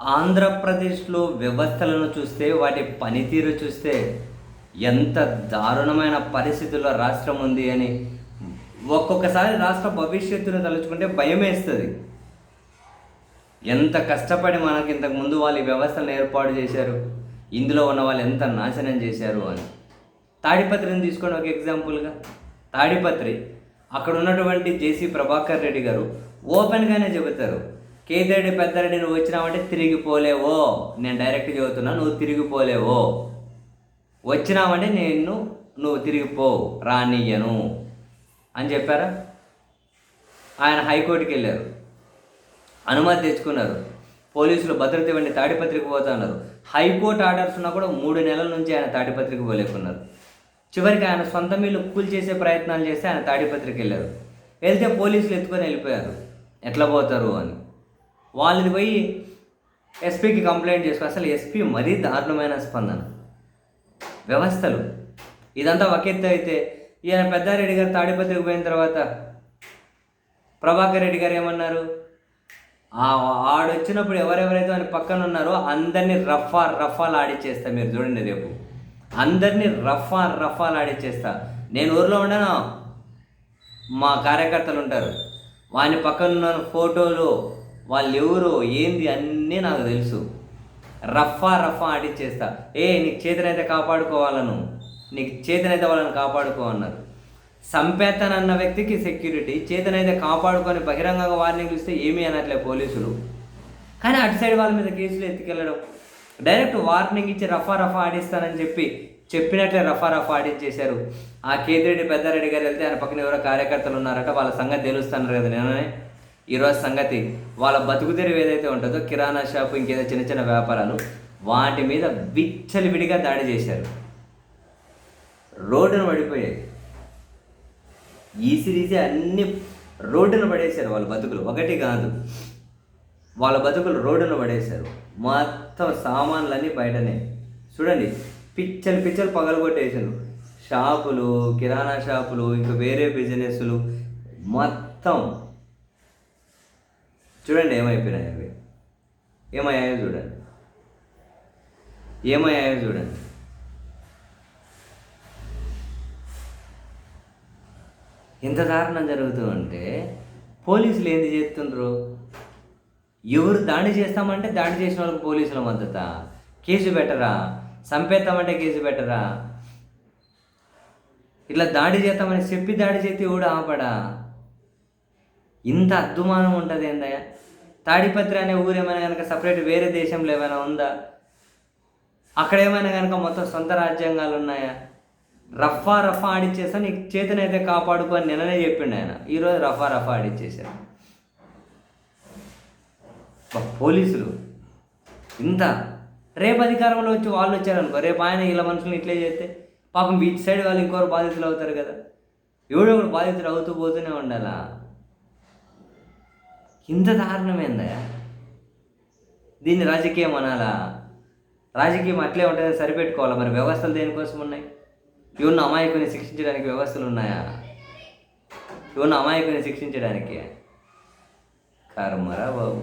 ఆంధ్రప్రదేశ్లో వ్యవస్థలను చూస్తే వాటి పనితీరు చూస్తే ఎంత దారుణమైన పరిస్థితుల్లో రాష్ట్రం ఉంది అని ఒక్కొక్కసారి రాష్ట్ర భవిష్యత్తును తలుచుకుంటే భయం వేస్తుంది. ఎంత కష్టపడి మనకి ఇంతకుముందు వాళ్ళు ఈ వ్యవస్థలను ఏర్పాటు చేశారు ఇందులో ఉన్న వాళ్ళు ఎంత నాశనం చేశారు అని. తాడిపత్రిని తీసుకొని ఒక ఎగ్జాంపుల్గా తాడిపత్రి అక్కడ ఉన్నటువంటి జేసీ ప్రభాకర్ రెడ్డి గారు ఓపెన్గానే చెబుతారు కేతిరెడ్డి పెద్దారెడ్డి నువ్వు వచ్చినావంటే తిరిగిపోలేవో. నేను డైరెక్ట్ చెబుతున్నా నువ్వు తిరిగిపోలేవో. వచ్చినావంటే నేను నువ్వు తిరిగిపో రానియ్యను. అని చెప్పారా? ఆయన హైకోర్టుకి వెళ్ళారు. అనుమతి తెచ్చుకున్నారు. పోలీసులు భద్రత ఇవ్వండి తాడిపత్రికి పోతున్నారు హైకోర్టు ఆర్డర్స్ ఉన్నా కూడా మూడు నెలల నుంచి ఆయన తాడిపత్రికి పోలేకున్నారు. చివరికి ఆయన సొంత మీలు కూల్ చేసే ప్రయత్నాలు చేస్తే ఆయన తాడిపత్రికి వెళ్ళారు. వెళ్తే పోలీసులు ఎత్తుకొని వెళ్ళిపోయారు. ఎట్లా పోతారు అని. వాళ్ళని పోయి ఎస్పీకి కంప్లైంట్ చేసుకో. అసలు ఎస్పీ మరీ దారుణమైన స్పందన. వ్యవస్థలు. ఇదంతా ఒకెత్తి అయితే ఈయన పెద్దారెడ్డి గారు తాడిపత్రికి పోయిన తర్వాత ప్రభాకర్ రెడ్డి గారు ఏమన్నారు? ఆడొచ్చినప్పుడు ఎవరెవరైతే ఆయన పక్కన ఉన్నారో అందరినీ రఫా రఫాలు ఆడిచ్చేస్తా మీరు చూడండి రేపు. అందరినీ రఫా రఫాలు ఆడిచ్చేస్తా. నేను ఊర్లో ఉండను. మా కార్యకర్తలు ఉంటారు. వాని పక్కన ఉన్న ఫోటోలు వాళ్ళు ఎవరో ఏంది అన్నీ నాకు తెలుసు. రఫా రఫా ఆడిచ్చేస్తా. ఏ నీకు చేతనైతే కాపాడుకోవాలను నీకు చేతనైతే వాళ్ళని కాపాడుకో అన్నారు. సంపేతనన్న వ్యక్తికి సెక్యూరిటీ చేతనైతే కాపాడుకొని బహిరంగంగా వార్నింగ్ ఇస్తే ఏమీ అనట్లే పోలీసులు. కానీ అటు సైడ్ వాళ్ళ మీద కేసులు ఎత్తుకెళ్ళడం. డైరెక్ట్ వార్నింగ్ ఇచ్చి రఫా రఫా ఆడిస్తానని చెప్పి చెప్పినట్లే రఫా రఫా ఆడించేశారు ఆ కేతిరెడ్డి పెద్దారెడ్డి గారు వెళ్తే ఆయన పక్కన ఎవరో కార్యకర్తలు ఉన్నారట వాళ్ళ సంగతి తెలుస్తున్నారు కదా నేనే ఈరోజు సంగతి వాళ్ళ బతుకు తెరువు ఏదైతే ఉంటుందో కిరాణా షాపు ఇంకేదో చిన్న చిన్న వ్యాపారాలు వాటి మీద విచ్చలివిడిగా దాడి చేశారు. రోడ్డును పడిపోయాయి. ఈసిరీసి అన్ని రోడ్డును పడేశారు వాళ్ళ బతుకులు. ఒకటి కాదు వాళ్ళ బతుకులు రోడ్డున పడేశారు. మొత్తం సామాన్లన్నీ బయటనే. చూడండి పిచ్చలు పిచ్చలు పగలగొట్టేసారు షాపులు కిరాణా షాపులు ఇంకా వేరే బిజినెస్లు మొత్తం చూడండి ఏమైపోయినాయి అవి? ఏమయ్యాయో చూడండి. ఏమయ్యాయో చూడండి. ఇంత దారుణం జరుగుతూ ఉంటే పోలీసులు ఏంది చేస్తుండ్రు? ఎవరు దాడి చేస్తామంటే దాడి చేసిన వాళ్ళకి పోలీసుల మద్దత? కేసు పెట్టరా? చంపేస్తామంటే కేసు పెట్టరా? ఇట్లా దాడి చేస్తామని చెప్పి దాడి చేస్తే కూడా ఆపడా? ఇంత అద్దుమానం ఉంటుంది ఏందయ్యా? తాడిపత్రి అనే ఊరు ఏమైనా కనుక సపరేట్ వేరే దేశంలో ఏమైనా ఉందా? అక్కడ ఏమైనా కనుక మొత్తం సొంత రాజ్యాంగాలు ఉన్నాయా? రఫా రఫా ఆడిచ్చేసా నీకు చేతనైతే కాపాడుకో అని నిన్ననే చెప్పిండు ఆయన. ఈరోజు రఫా రఫా ఆడిచ్చేసారు పోలీసులు ఇంత రేపు అధికారంలో వచ్చి వాళ్ళు వచ్చారనుకో రేపు ఆయన ఇలా మనుషులు ఇట్లే చేస్తే పాపం బీచ్ సైడ్ వాళ్ళు ఇంకోరు బాధితులు అవుతారు కదా. ఎవడో ఒకడు బాధితులు అవుతూ పోతూనే ఉండాలా? ఇంత దారుణమైందా దీన్ని రాజకీయం అనాలా రాజకీయం అట్లే ఉంటుంది సరిపెట్టుకోవాలా? మరి వ్యవస్థలు దేనికోసం ఉన్నాయి ఇవన్న అమాయకుని శిక్షించడానికి వ్యవస్థలు ఉన్నాయా ఇవన్న అమాయకుని శిక్షించడానికి? కర్మరా బాబు.